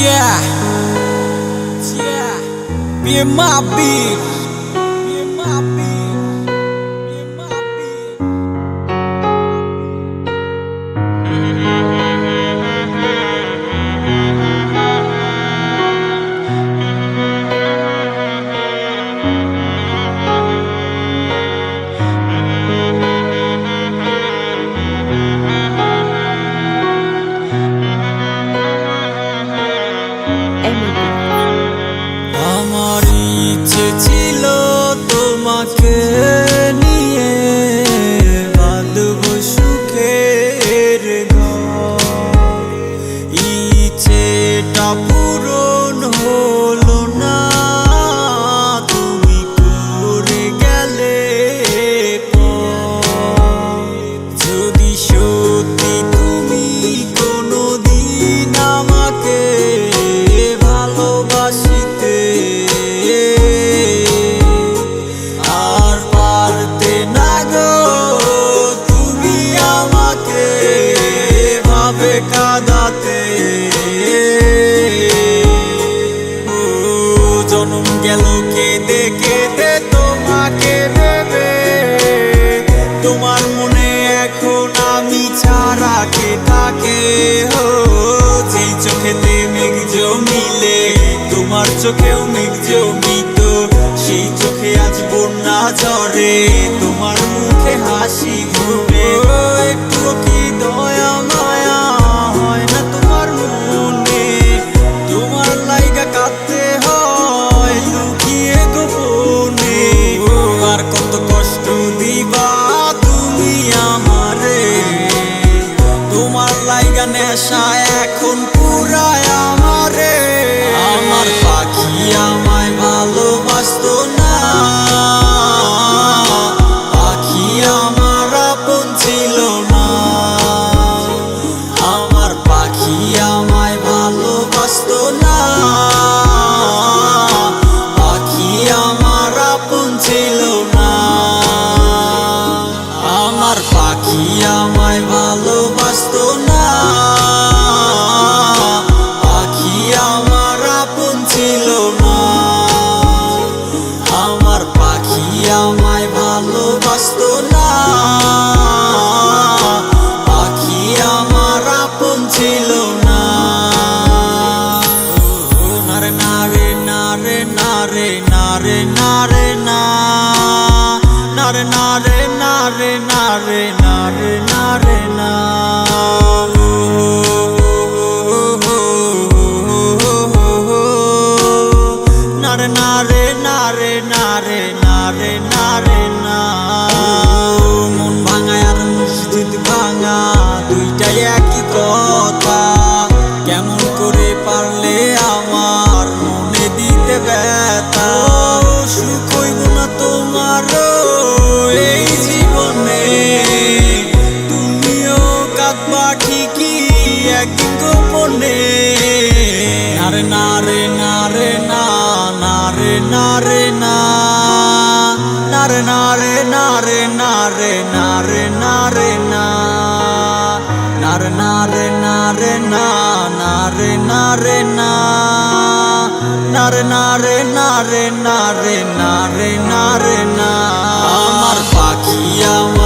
Yeah, yeah, be my beat, জনম গেল কেঁদে কেঁদে তোমাকে ভেবে তোমার মনে এখন আমি ছাড়া কে থাকে হো যেই চোখেতে মেঘ জমিলে, তোমার চোখেও মেঘ জমিত, সেই চোখে আজ বন্যা ঝরে। ছিল না। আমার পাখি আমায় ভালোবাসতো না। পাখি আমার আপন ছিল না। আমার পাখি আমায় ভালোবাসতো না। পাখি আমার আপন ছিল না। নারে নারে নারে না নারে নারে নারে নারে নারে না মন ভাঙায় আর মসজিদ ভাঙা দুইটাই একই কথা একদিন গোপনে নারে নারে নারে না নারে নারে না নারে নারে নারে নারে নারে নারে না নারে নারে নারে না নারে নারে না নারে নারে নারে নারে নারে নারে না আমার পাখি আমার